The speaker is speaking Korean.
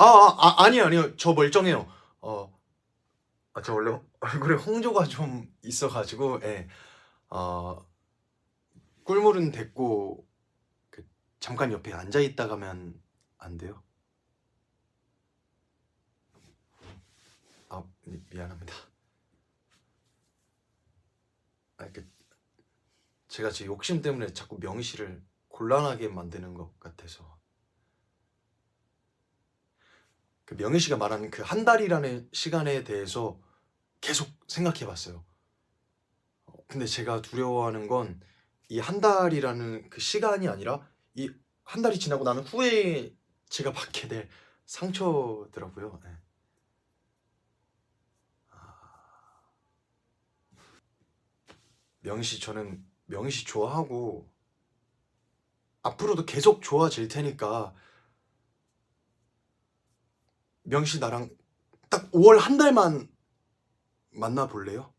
아, 아, 아 아니요 아니요 저 멀쩡해요. 어, 아, 저 원래 얼굴에 홍조가 좀 있어가지고 예. 어, 꿀물은 됐고 그 잠깐 옆에 앉아 있다 가면 안 돼요? 아 미, 미안합니다. 아, 그 제가 제 욕심 때문에 자꾸 명희 씨를 곤란하게 만드는 것 같아서 그 명희 씨가 말하는 그 한 달이라는 시간에 대해서 계속 생각해 봤어요. 어, 근데 제가 두려워하는 건 이 한 달이라는 그 시간이 아니라 이 한 달이 지나고 나는 후에 제가 받게 될 상처더라고요. 예. 아. 명희 씨 저는 명희 씨 좋아하고 앞으로도 계속 좋아질 테니까 씨 나랑 딱 5월 한 달만 만나 볼래요?